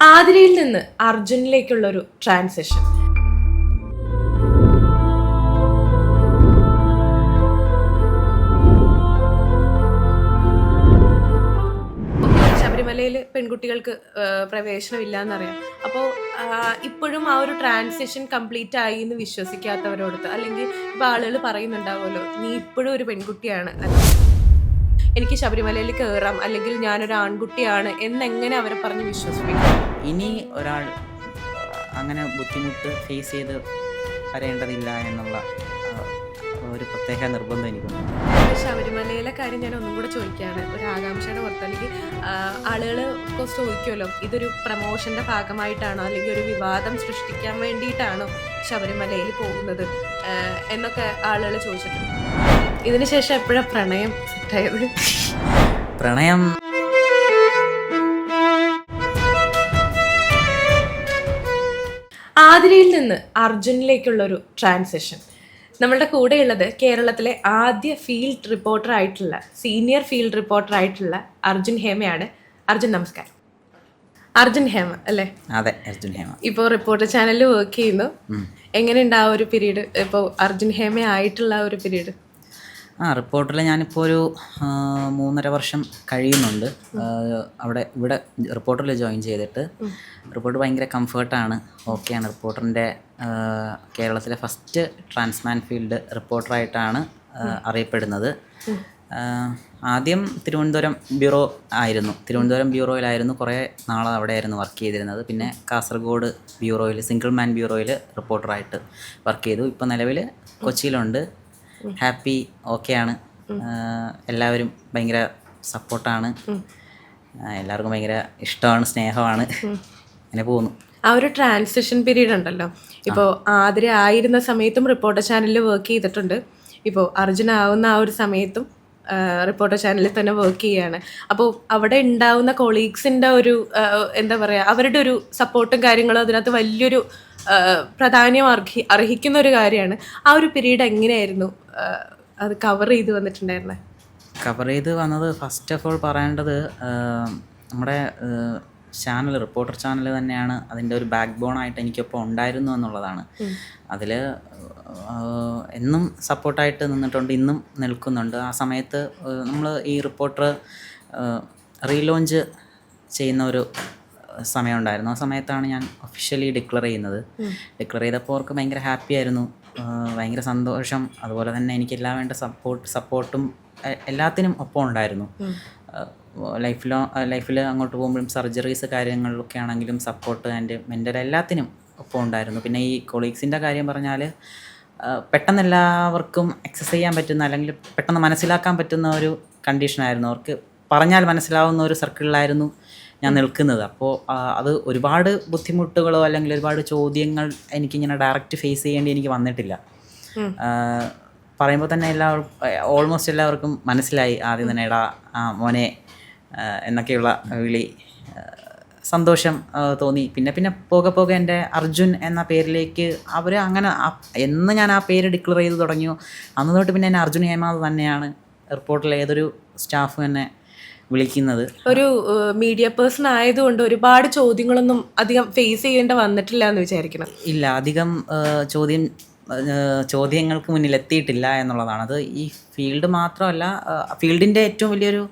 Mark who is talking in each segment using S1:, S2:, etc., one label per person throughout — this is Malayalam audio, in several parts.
S1: ആതിരയിൽ നിന്ന് അർജുനിലേക്കുള്ള ഒരു ട്രാൻസിഷൻ ശബരിമലയിൽ പെൺകുട്ടികൾക്ക് പ്രവേശനമില്ല എന്നറിയാം അപ്പോൾ ഇപ്പോഴും ആ ഒരു ട്രാൻസിഷൻ കംപ്ലീറ്റ് ആയി എന്ന് വിശ്വസിക്കാത്തവരോടത്ത് അല്ലെങ്കിൽ ഇപ്പോൾ ആളുകൾ പറയുന്നുണ്ടാവുമല്ലോ നീ ഇപ്പോഴും ഒരു പെൺകുട്ടിയാണ്. എനിക്ക് ശബരിമലയിൽ കയറാം അല്ലെങ്കിൽ ഞാനൊരു ആൺകുട്ടിയാണ് എന്നെങ്ങനെ അവരെ പറഞ്ഞ് വിശ്വസിപ്പിക്കും?
S2: ഇനി ഒരാൾ അങ്ങനെ ബുദ്ധിമുട്ട് ഫേസ് ചെയ്ത് വരേണ്ടതില്ല എന്നുള്ള ഒരു പ്രത്യേക നിർബന്ധം എനിക്ക്
S1: ശബരിമലയിലെ കാര്യം ഞാൻ ഒന്നും കൂടെ ചോദിക്കുകയാണ് ഒരു ആകാംക്ഷയുടെ പുറത്ത് അല്ലെങ്കിൽ ആളുകൾ ചോദിക്കുമല്ലോ ഇതൊരു പ്രമോഷന്റെ ഭാഗമായിട്ടാണോ അല്ലെങ്കിൽ ഒരു വിവാദം സൃഷ്ടിക്കാൻ വേണ്ടിയിട്ടാണോ ശബരിമലയിൽ പോകുന്നത്? എന്നൊക്കെ ആളുകൾ ചോദിച്ചിട്ടുണ്ട്. ഇതിനുശേഷം എപ്പോഴാണ് പ്രണയം സെറ്റായത്
S2: പ്രണയം
S1: ആതിരയിൽ നിന്ന് അർജുനിലേക്കുള്ളൊരു ട്രാൻസിഷൻ നമ്മളുടെ കൂടെയുള്ളത് കേരളത്തിലെ ആദ്യ ഫീൽഡ് റിപ്പോർട്ടർ ആയിട്ടുള്ള സീനിയർ ഫീൽഡ് റിപ്പോർട്ടർ ആയിട്ടുള്ള അർജുൻ ഹേമയാണ്. അർജുൻ നമസ്കാരം. അർജുൻ ഹേമ അല്ലേ?
S2: അതെ അർജുൻ ഹേമ.
S1: ഇപ്പോൾ റിപ്പോർട്ടർ ചാനലിൽ വർക്ക് ചെയ്യുന്നു. എങ്ങനെയുണ്ട് ആ ഒരു പീരീഡ് ഇപ്പോൾ അർജുൻ ഹേമ ആയിട്ടുള്ള ആ ഒരു പീരീഡ്
S2: ആ റിപ്പോർട്ടറിൽ ഞാനിപ്പോൾ ഒരു മൂന്നര വർഷം കഴിയുന്നുണ്ട്. അവിടെ ഇവിടെ റിപ്പോർട്ടറിൽ ജോയിൻ ചെയ്തിട്ട്. റിപ്പോർട്ട് ഭയങ്കര കംഫേർട്ടാണ്. ഓക്കെയാണ് റിപ്പോർട്ടറിന്റെ കേരളത്തിലെ ഫസ്റ്റ് ട്രാൻസ്മാൻ ഫീൽഡ് റിപ്പോർട്ടറായിട്ടാണ് അറിയപ്പെടുന്നത്. ആദ്യം തിരുവനന്തപുരം ബ്യൂറോ ആയിരുന്നു. തിരുവനന്തപുരം ബ്യൂറോയിലായിരുന്നു കുറേ നാൾ അവിടെയായിരുന്നു വർക്ക് ചെയ്തിരുന്നത്. പിന്നെ കാസർഗോഡ് ബ്യൂറോയിൽ സിംഗിൾ മാൻ ബ്യൂറോയിൽ റിപ്പോർട്ടറായിട്ട് വർക്ക് ചെയ്തു. ഇപ്പോൾ നിലവിൽ കൊച്ചിയിലുണ്ട്. ഹാപ്പി ഓക്കെയാണ്. എല്ലാവരും ഭയങ്കര സപ്പോർട്ടാണ്. എല്ലാവർക്കും ഭയങ്കര ഇഷ്ടമാണ് സ്നേഹമാണ്. അങ്ങനെ പോകുന്നു.
S1: ആ ഒരു ട്രാൻസിഷൻ പീരീഡ് ഉണ്ടല്ലോ. ഇപ്പോൾ ആതിര ആയിരുന്ന സമയത്തും റിപ്പോർട്ടർ ചാനലിൽ വർക്ക് ചെയ്തിട്ടുണ്ട്. ഇപ്പോൾ അർജുൻ ആവുന്ന ആ ഒരു സമയത്തും റിപ്പോർട്ടർ ചാനലിൽ തന്നെ വർക്ക് ചെയ്യാണ്. അപ്പോൾ അവിടെ ഉണ്ടാവുന്ന കൊളീഗ്സിന്റെ ഒരു എന്താ പറയുക അവരുടെ ഒരു സപ്പോർട്ടും കാര്യങ്ങളും അതിനകത്ത് വലിയൊരു പ്രാധാന്യം അർഹി അർഹിക്കുന്ന ഒരു കാര്യമാണ്. ആ ഒരു പീരീഡ് എങ്ങനെയായിരുന്നു? അത് കവർ ചെയ്ത് വന്നിട്ടുണ്ടായിരുന്നത്
S2: കവർ ചെയ്ത് വന്നത് ഫസ്റ്റ് ഓഫ് ഓൾ പറയേണ്ടത് നമ്മുടെ ചാനൽ റിപ്പോർട്ടർ ചാനൽ തന്നെയാണ് അതിന്റെ ഒരു ബാക്ക് ബോൺ ആയിട്ട് എനിക്കൊപ്പം ഉണ്ടായിരുന്നു എന്നുള്ളതാണ്. അതിൽ എന്നും സപ്പോർട്ടായിട്ട് നിന്നിട്ടുണ്ട് ഇന്നും നിൽക്കുന്നുണ്ട്. ആ സമയത്ത് നമ്മൾ ഈ റിപ്പോർട്ടർ റീലോഞ്ച് ചെയ്യുന്ന ഒരു സമയമുണ്ടായിരുന്നു. ആ സമയത്താണ് ഞാൻ ഒഫീഷ്യലി ഡിക്ലെയർ ചെയ്യുന്നത്. ഡിക്ലെയർ ചെയ്തപ്പോൾ അവർക്ക് ഭയങ്കര ഹാപ്പി ആയിരുന്നു. ഭയങ്കര സന്തോഷം. അതുപോലെ തന്നെ എനിക്ക് എല്ലാ വേണ്ട സപ്പോർട്ട് സപ്പോർട്ടും എല്ലാത്തിനും ഒപ്പം ഉണ്ടായിരുന്നു. ലൈഫിലോ ലൈഫിൽ അങ്ങോട്ട് പോകുമ്പോഴും സർജറീസ് കാര്യങ്ങളിലൊക്കെ ആണെങ്കിലും സപ്പോർട്ട് ആൻഡ് മെന്റൽ എല്ലാത്തിനും ഒപ്പം ഉണ്ടായിരുന്നു. പിന്നെ ഈ കൊളീഗ്സിന്റെ കാര്യം പറഞ്ഞാൽ പെട്ടെന്ന് എല്ലാവർക്കും എക്സസ് ചെയ്യാൻ പറ്റുന്ന അല്ലെങ്കിൽ പെട്ടെന്ന് മനസ്സിലാക്കാൻ പറ്റുന്ന ഒരു കണ്ടീഷനായിരുന്നു അവർക്ക് പറഞ്ഞാൽ മനസ്സിലാവുന്ന ഒരു സർക്കിളിലായിരുന്നു ഞാൻ നിൽക്കുന്നത്. അപ്പോൾ അത് ഒരുപാട് ബുദ്ധിമുട്ടുകളോ അല്ലെങ്കിൽ ഒരുപാട് ചോദ്യങ്ങൾ എനിക്കിങ്ങനെ ഡയറക്റ്റ് ഫേസ് ചെയ്യേണ്ടി എനിക്ക് വന്നിട്ടില്ല. പറയുമ്പോൾ തന്നെ എല്ലാവർക്കും ഓൾമോസ്റ്റ് എല്ലാവർക്കും മനസ്സിലായി ആദ്യം തന്നെ എടാ മോനെ എന്നൊക്കെയുള്ള വിളി സന്തോഷം തോന്നി. പിന്നെ പിന്നെ പോകെ പോകെ എന്റെ അർജുൻ എന്ന പേരിലേക്ക് അവർ അങ്ങനെ എന്ന് ഞാൻ ആ പേര് ഡിക്ലെയർ ചെയ്ത് തുടങ്ങിയോ? അന്ന് തൊട്ട് പിന്നെ എന്നെ അർജുൻ ഹേമാവ് തന്നെയാണ്. എയർപോർട്ടിലെ ഏതൊരു സ്റ്റാഫ് എന്നെ വിളിക്കുന്നത്.
S1: ഒരു മീഡിയ പേഴ്സൺ ആയതുകൊണ്ട് ഒരുപാട് ചോദ്യങ്ങളൊന്നും അധികം ഫേസ് ചെയ്യേണ്ട വന്നിട്ടില്ല എന്ന് വിചാരിക്കണം.
S2: ഇല്ല അധികം ചോദ്യം ചോദ്യങ്ങൾക്ക് മുന്നിൽ എത്തിയിട്ടില്ല എന്നുള്ളതാണ്. അത് ഈ ഫീൽഡ് മാത്രമല്ല ഫീൽഡിന്റെ ഏറ്റവും വലിയൊരു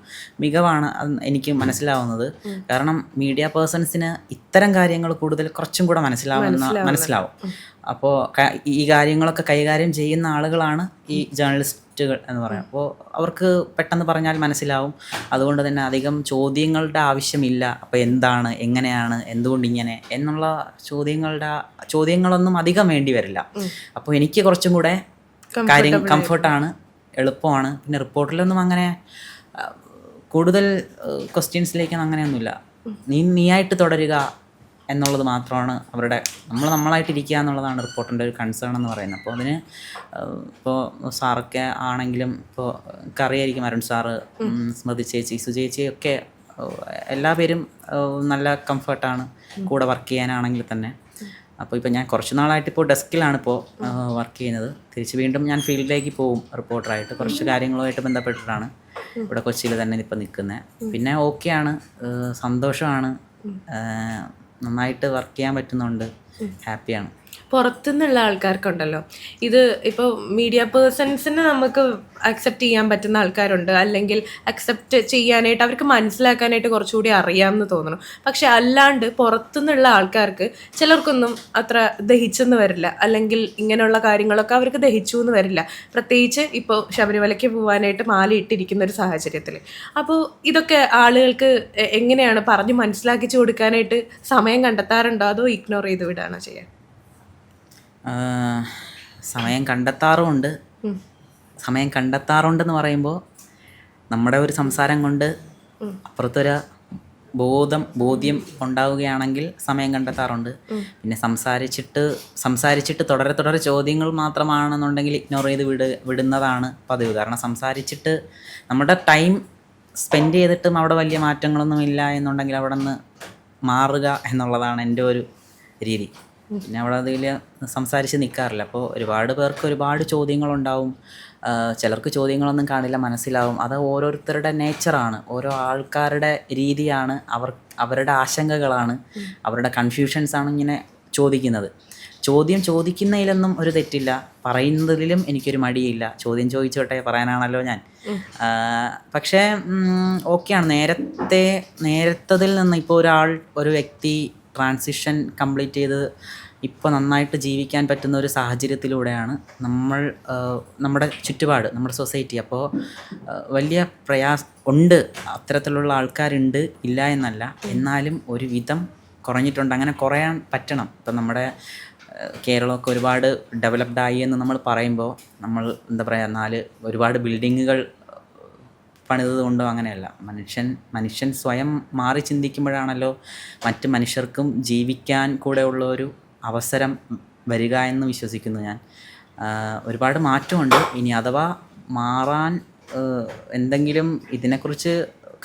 S2: മികവാണ് എനിക്ക് മനസ്സിലാവുന്നത്. കാരണം മീഡിയ പേഴ്സൺസിന് ഇത്തരം കാര്യങ്ങൾ കൂടുതൽ കുറച്ചും കൂടെ മനസ്സിലാവുന്ന മനസ്സിലാവും. അപ്പോൾ ഈ കാര്യങ്ങളൊക്കെ കൈകാര്യം ചെയ്യുന്ന ആളുകളാണ് ഈ ജേർണലിസ്റ്റുകൾ എന്ന് പറയാം. അപ്പോൾ അവർക്ക് പെട്ടെന്ന് പറഞ്ഞാൽ മനസ്സിലാവും. അതുകൊണ്ട് തന്നെ അധികം ചോദ്യങ്ങളുടെ ആവശ്യമില്ല. അപ്പോൾ എന്താണ് എങ്ങനെയാണ് എന്തുകൊണ്ട് ഇങ്ങനെ എന്നുള്ള ചോദ്യങ്ങളുടെ ചോദ്യങ്ങളൊന്നും അധികം വേണ്ടി വരില്ല. അപ്പോൾ എനിക്ക് കുറച്ചും കൂടെ കാര്യം കംഫർട്ടാണ് എളുപ്പമാണ്. പിന്നെ റിപ്പോർട്ടിലൊന്നും അങ്ങനെ കൂടുതൽ ക്വസ്റ്റ്യൻസിലേക്കൊന്നും അങ്ങനെയൊന്നുമില്ല. നീ നീയായിട്ട് തുടരുക എന്നുള്ളത് മാത്രമാണ് അവരുടെ നമ്മൾ നമ്മളായിട്ടിരിക്കുക എന്നുള്ളതാണ് റിപ്പോർട്ടിന്റെ ഒരു കൺസേൺ എന്ന് പറയുന്നത്. അപ്പോൾ അതിന് ഇപ്പോൾ സാറൊക്കെ ആണെങ്കിലും ഇപ്പോൾ കറിയായിരിക്കും അരുൺ സാറ് സ്മൃതി ചേച്ചി സുചേച്ചി ഒക്കെ എല്ലാ പേരും നല്ല കംഫർട്ടാണ് കൂടെ വർക്ക് ചെയ്യാനാണെങ്കിൽ തന്നെ. അപ്പോൾ ഇപ്പോൾ ഞാൻ കുറച്ച് നാളായിട്ട് ഇപ്പോൾ ഡെസ്കിലാണ് ഇപ്പോൾ വർക്ക് ചെയ്യുന്നത്. തിരിച്ച് വീണ്ടും ഞാൻ ഫീൽഡിലേക്ക് പോകും റിപ്പോർട്ടറായിട്ട്. കുറച്ച് കാര്യങ്ങളുമായിട്ട് ബന്ധപ്പെട്ടിട്ടാണ് ഇവിടെ കൊച്ചിയിൽ തന്നെ ഇപ്പോൾ നിൽക്കുന്നത്. പിന്നെ ഓക്കെയാണ് സന്തോഷമാണ്. നന്നായിട്ട് വർക്ക് ചെയ്യാൻ പറ്റുന്നുണ്ട്. ഹാപ്പിയാണ്
S1: പുറത്തുനിന്നുള്ള ആൾക്കാർക്കുണ്ടല്ലോ. ഇത് ഇപ്പോൾ മീഡിയ പേഴ്സൺസിന് നമുക്ക് അക്സെപ്റ്റ് ചെയ്യാൻ പറ്റുന്ന ആൾക്കാരുണ്ട്. അല്ലെങ്കിൽ അക്സെപ്റ്റ് ചെയ്യാനായിട്ട് അവർക്ക് മനസ്സിലാക്കാനായിട്ട് കുറച്ചുകൂടി അറിയാമെന്ന് തോന്നുന്നു. പക്ഷെ അല്ലാണ്ട് പുറത്തുനിന്നുള്ള ആൾക്കാർക്ക് ചിലർക്കൊന്നും അത്ര ദഹിച്ചെന്ന് വരില്ല. അല്ലെങ്കിൽ ഇങ്ങനെയുള്ള കാര്യങ്ങളൊക്കെ അവർക്ക് ദഹിച്ചു എന്ന് വരില്ല. പ്രത്യേകിച്ച് ഇപ്പോൾ ശബരിമലയ്ക്ക് പോകാനായിട്ട് മാല ഇട്ടിരിക്കുന്ന ഒരു സാഹചര്യത്തിൽ അപ്പോൾ ഇതൊക്കെ ആളുകൾക്ക് എങ്ങനെയാണ് പറഞ്ഞ് മനസ്സിലാക്കിച്ചു കൊടുക്കാനായിട്ട് സമയം കണ്ടെത്താറുണ്ടോ? അതോ ഇഗ്നോർ ചെയ്ത് വിടുകയാണോ ചെയ്യുക
S2: ആഹ് സമയം കണ്ടെത്താറുമുണ്ട്. സമയം കണ്ടെത്താറുണ്ടെന്ന് പറയുമ്പോൾ നമ്മുടെ ഒരു സംസാരം കൊണ്ട് അപ്പുറത്തൊരു ബോധം ബോധ്യം ഉണ്ടാവുകയാണെങ്കിൽ സമയം കണ്ടെത്താറുണ്ട്. പിന്നെ സംസാരിച്ചിട്ട് സംസാരിച്ചിട്ട് തുടരെ തുടരെ ചോദ്യങ്ങൾ മാത്രമാണെന്നുണ്ടെങ്കിൽ ഇഗ്നോർ ചെയ്ത് വിട വിടുന്നതാണ് പതിവ്. കാരണം സംസാരിച്ചിട്ട് നമ്മുടെ ടൈം സ്പെൻഡ് ചെയ്തിട്ടും അവിടെ വലിയ മാറ്റങ്ങളൊന്നും ഇല്ല എന്നുണ്ടെങ്കിൽ അവിടെ നിന്ന് മാറുക എന്നുള്ളതാണ് എന്റെ ഒരു രീതി. പിന്നെ അവിടെ അതിൽ സംസാരിച്ച് നിൽക്കാറില്ല അപ്പോൾ ഒരുപാട് പേർക്ക് ഒരുപാട് ചോദ്യങ്ങളുണ്ടാവും. ചിലർക്ക് ചോദ്യങ്ങളൊന്നും കാണില്ല മനസ്സിലാവും. അത് ഓരോരുത്തരുടെ നേച്ചറാണ്. ഓരോ ആൾക്കാരുടെ രീതിയാണ് അവർ അവരുടെ ആശങ്കകളാണ് അവരുടെ കൺഫ്യൂഷൻസാണ് ഇങ്ങനെ ചോദിക്കുന്നത്. ചോദ്യം ചോദിക്കുന്നതിലൊന്നും ഒരു തെറ്റില്ല. പറയുന്നതിലും എനിക്കൊരു മടിയില്ല. ചോദ്യം ചോദിച്ചോട്ടെ പറയാനാണല്ലോ ഞാൻ. പക്ഷേ ഓക്കെയാണ്. നേരത്തെ നേരത്തതിൽ നിന്ന് ഇപ്പോൾ ഒരാൾ ഒരു വ്യക്തി ട്രാൻസിഷൻ കംപ്ലീറ്റ് ചെയ്ത് ഇപ്പോൾ നന്നായിട്ട് ജീവിക്കാൻ പറ്റുന്ന ഒരു സാഹചര്യത്തിലൂടെയാണ് നമ്മൾ നമ്മുടെ ചുറ്റുപാട് നമ്മുടെ സൊസൈറ്റി അപ്പോൾ വലിയ പ്രയാസ ഉണ്ട്. അത്തരത്തിലുള്ള ആൾക്കാരുണ്ട്. ഇല്ല എന്നല്ല. എന്നാലും ഒരു വിധം കുറഞ്ഞിട്ടുണ്ട്. അങ്ങനെ കുറയാൻ പറ്റണം. ഇപ്പം നമ്മുടെ കേരളമൊക്കെ ഒരുപാട് ഡെവലപ്ഡ് ആയി എന്ന് നമ്മൾ പറയുമ്പോൾ നമ്മൾ എന്താ പറയുക നാല് ഒരുപാട് ബിൽഡിങ്ങുകൾ പണിതത് കൊണ്ടോ അങ്ങനെയല്ല. മനുഷ്യൻ മനുഷ്യൻ സ്വയം മാറി ചിന്തിക്കുമ്പോഴാണല്ലോ മറ്റ് മനുഷ്യർക്കും ജീവിക്കാൻ കൂടെ ഉള്ള ഒരു അവസരം വരിക എന്ന് വിശ്വസിക്കുന്നു ഞാൻ. ഒരുപാട് മാറ്റമുണ്ട്. ഇനി അഥവാ മാറാൻ എന്തെങ്കിലും ഇതിനെക്കുറിച്ച്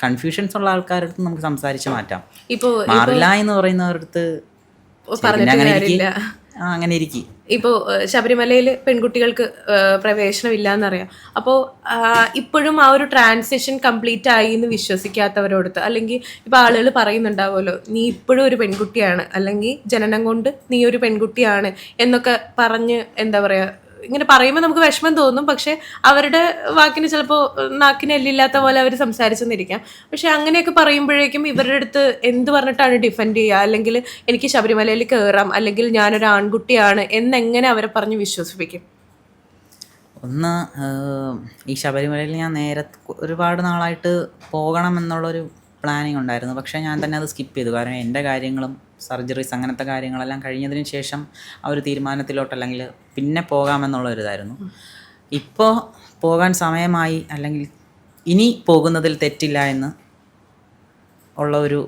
S2: കൺഫ്യൂഷൻസ് ഉള്ള ആൾക്കാരുടെ അടുത്ത് നമുക്ക് സംസാരിച്ച് മാറ്റാം.
S1: ഇപ്പോൾ
S2: മാറില്ല എന്ന് പറയുന്നവരടുത്ത് അങ്ങനെ ഇരിക്ക്. അങ്ങനെ ഇരിക്കും.
S1: ഇപ്പോൾ ശബരിമലയിൽ പെൺകുട്ടികൾക്ക് പ്രവേശനമില്ല എന്നറിയാം അപ്പോൾ ഇപ്പോഴും ആ ഒരു ട്രാൻസിഷൻ കംപ്ലീറ്റ് ആയി എന്ന് വിശ്വസിക്കാത്തവരോടത്ത് അല്ലെങ്കിൽ ഇപ്പോൾ ആളുകൾ പറയുന്നുണ്ടാവുമല്ലോ നീ ഇപ്പോഴും ഒരു പെൺകുട്ടിയാണ് അല്ലെങ്കിൽ ജനനം കൊണ്ട് നീ ഒരു പെൺകുട്ടിയാണ് എന്നൊക്കെ പറഞ്ഞ് എന്താ പറയുക ഇങ്ങനെ പറയുമ്പോൾ നമുക്ക് വിഷമം തോന്നും. പക്ഷെ അവരുടെ വാക്കിന് ചിലപ്പോൾ നാക്കിന് എല്ലില്ലാത്ത പോലെ അവർ സംസാരിച്ചെന്നിരിക്കാം. പക്ഷെ അങ്ങനെയൊക്കെ പറയുമ്പോഴേക്കും ഇവരുടെ അടുത്ത് എന്ത് പറഞ്ഞിട്ടാണ് ഡിഫെൻഡ് ചെയ്യുക? അല്ലെങ്കിൽ എനിക്ക് ശബരിമലയിൽ കയറാം അല്ലെങ്കിൽ ഞാനൊരു ആൺകുട്ടിയാണ് എന്നെങ്ങനെ അവരെ പറഞ്ഞ് വിശ്വസിപ്പിക്കും?
S2: ഒന്ന് ഈ ശബരിമലയിൽ ഞാൻ നേരെ ഒരുപാട് നാളായിട്ട് പോകണം എന്നുള്ളൊരു പ്ലാനിങ് ഉണ്ടായിരുന്നു പക്ഷേ ഞാൻ തന്നെ അത് സ്കിപ്പ് ചെയ്തു. കാരണം എന്റെ കാര്യങ്ങളും സർജറീസ് അങ്ങനത്തെ കാര്യങ്ങളെല്ലാം കഴിഞ്ഞതിന് ശേഷം ആ ഒരു തീരുമാനത്തിലോട്ട് അല്ലെങ്കിൽ പിന്നെ പോകാമെന്നുള്ള ഒരു ഇതായിരുന്നു ഇപ്പോൾ പോകാൻ സമയമായി അല്ലെങ്കിൽ ഇനി പോകുന്നതിൽ തെറ്റില്ല എന്ന് ഉള്ള ഒരു